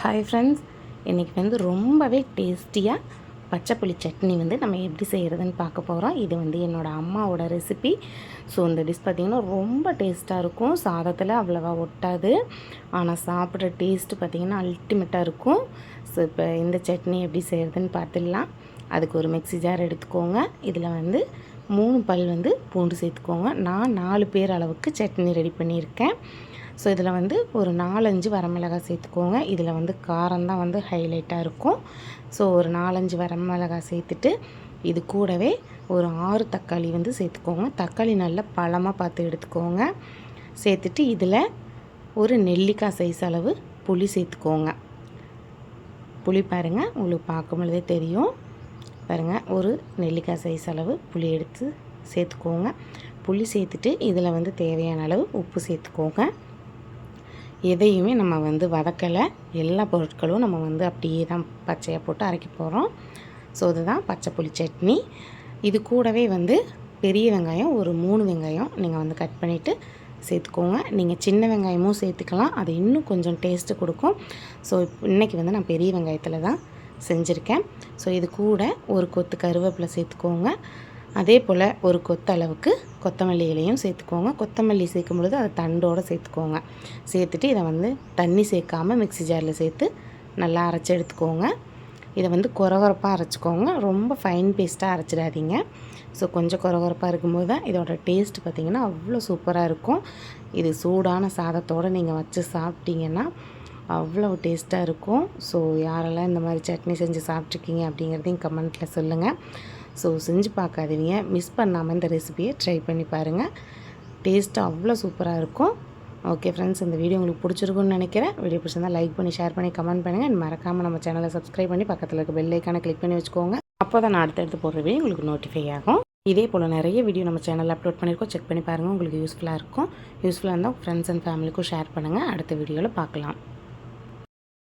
Hi friends இன்றைக்கி வந்து ரொம்பவே டேஸ்டியாக பச்சைப்புளி சட்னி வந்து நம்ம எப்படி செய்கிறதுன்னு பார்க்க போகிறோம் இது வந்து என்னோடய அம்மாவோட ரெசிபி ஸோ இந்த டிஷ் பார்த்திங்கன்னா ரொம்ப டேஸ்ட்டாக இருக்கும். சாதத்தில் அவ்வளோவா ஒட்டாது. ஆனால் சாப்பிட்ற டேஸ்ட்டு பார்த்திங்கன்னா அல்டிமேட்டாக இருக்கும். ஸோ இப்போ இந்த சட்னி எப்படி செய்கிறதுன்னு பார்த்துடலாம். அதுக்கு ஒரு மிக்ஸி ஜார் எடுத்துக்கோங்க. இதில் வந்து மூணு பல் வந்து பூண்டு சேர்த்துக்கோங்க. நான் நாலு பேர் அளவுக்கு சட்னி ரெடி பண்ணியிருக்கேன். ஸோ இதில் வந்து ஒரு நாலஞ்சு வரமிளகாய் சேர்த்துக்கோங்க. இதில் வந்து காரம் தான் வந்து ஹைலைட்டாக இருக்கும். ஸோ ஒரு நாலஞ்சு வரமிளகாய் சேர்த்துட்டு இது கூடவே ஒரு ஆறு தக்காளி வந்து சேர்த்துக்கோங்க. தக்காளி நல்லா பழமாக பார்த்து எடுத்துக்கோங்க. சேர்த்துட்டு இதில் ஒரு நெல்லிக்காய் சைஸ் அளவு புளி சேர்த்துக்கோங்க. புளி பாருங்கள் உங்களுக்கு பார்க்கும் பொழுதே தெரியும். பாருங்கள் ஒரு நெல்லிக்காய் சைஸ் அளவு புளி எடுத்து சேர்த்துக்கோங்க. புளி சேர்த்துட்டு இதில் வந்து தேவையான அளவு உப்பு சேர்த்துக்கோங்க. எதையுமே நம்ம வந்து வதக்கலை. எல்லா பொருட்களும் நம்ம வந்து அப்படியே தான் பச்சையாக போட்டு அரைக்க போகிறோம் ஸோ இதுதான் பச்சை புளி சட்னி. இது கூடவே வந்து பெரிய வெங்காயம் ஒரு மூணு வெங்காயம் நீங்கள் வந்து கட் பண்ணிவிட்டு சேர்த்துக்கோங்க. நீங்கள் சின்ன வெங்காயமும் சேர்த்துக்கலாம். அது இன்னும் கொஞ்சம் டேஸ்ட்டு கொடுக்கும். ஸோ இன்றைக்கி வந்து நான் பெரிய வெங்காயத்தில் தான் செஞ்சுருக்கேன். ஸோ இது கூட ஒரு கொத்து கருவேப்பிலை சேர்த்துக்கோங்க. அதே போல் ஒரு கொத்த அளவுக்கு கொத்தமல்லி இலையும் சேர்த்துக்கோங்க. கொத்தமல்லி சேர்க்கும் பொழுது அதை தண்டோடு சேர்த்துக்கோங்க. சேர்த்துட்டு இதை வந்து தண்ணி சேர்க்காமல் மிக்ஸி ஜாரில் சேர்த்து நல்லா அரைச்சி எடுத்துக்கோங்க. இதை வந்து குறகுறப்பாக அரைச்சிக்கோங்க. ரொம்ப ஃபைன் பேஸ்ட்டாக அரைச்சிடாதீங்க. ஸோ கொஞ்சம் குறகுறப்பாக இருக்கும்போது தான் இதோட டேஸ்ட் பார்த்திங்கன்னா அவ்வளோ சூப்பராக இருக்கும். இது சூடான சாதத்தோடு நீங்கள் வச்சு சாப்பிட்டீங்கன்னா அவ்வளோ டேஸ்ட்டாக இருக்கும். ஸோ யாரெல்லாம் இந்த மாதிரி சட்னி செஞ்சு சாப்பிட்ருக்கீங்க அப்படிங்கிறதையும் கமெண்ட்டில் சொல்லுங்கள் ஸோ செஞ்சு பார்க்காதீங்க. மிஸ் பண்ணாமல் இந்த ரெசிபியை ட்ரை பண்ணி பாருங்கள் டேஸ்ட்டு அவ்வளோ சூப்பராக இருக்கும். ஓகே ஃப்ரெண்ட்ஸ் இந்த வீடியோ உங்களுக்கு பிடிச்சிருக்குன்னு நினைக்கிறேன். வீடியோ பிடிச்சிருந்தா லைக் பண்ணி ஷேர் பண்ணி கமெண்ட் பண்ணுங்கள் அண்ட் மறக்காமல் நம்ம சேனலை சப்ஸ்கிரைப் பண்ணி பக்கத்தில் இருக்க பெல் ஐக்கானை கிளிக் பண்ணி வச்சுக்கோங்க. அப்போ தான் நான் அடுத்தடுத்து போடுற வீடியோ உங்களுக்கு நோட்டிஃபை ஆகும். இதே போல் நிறைய வீடியோ நம்ம சேனலில் அப்லோட் பண்ணியிருக்கோம் செக் பண்ணி பாருங்கள் உங்களுக்கு யூஸ்ஃபுல்லாக இருக்கும். யூஸ்ஃபுல்லாக இருந்தால் ஃப்ரெண்ட்ஸ் அண்ட் ஃபேமிலிக்கும் ஷேர் பண்ணுங்கள் அடுத்த வீடியோவில் பார்க்கலாம்.